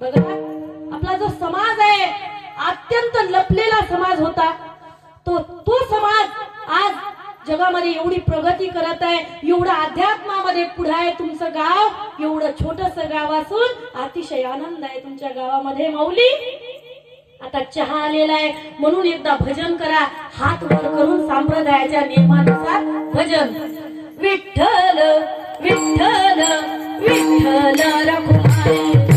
बघा आपला जो समाज आहे अत्यंत लपलेला समाज होता. तो तो समाज आज जगामध्ये एवढी प्रगती करत आहे एवढं अध्यात्मामध्ये पुढे आहे तुमचं गाव एवढं छोटस गाव असून अतिशय आनंद आहे तुमच्या गावामध्ये. माऊली आता चहा आलेला आहे म्हणून एकदा भजन करा. हात वर करून संप्रदायाच्या नियमानुसार भजन. विठ्ठल विठ्ठल विठ्ठल रघुमाई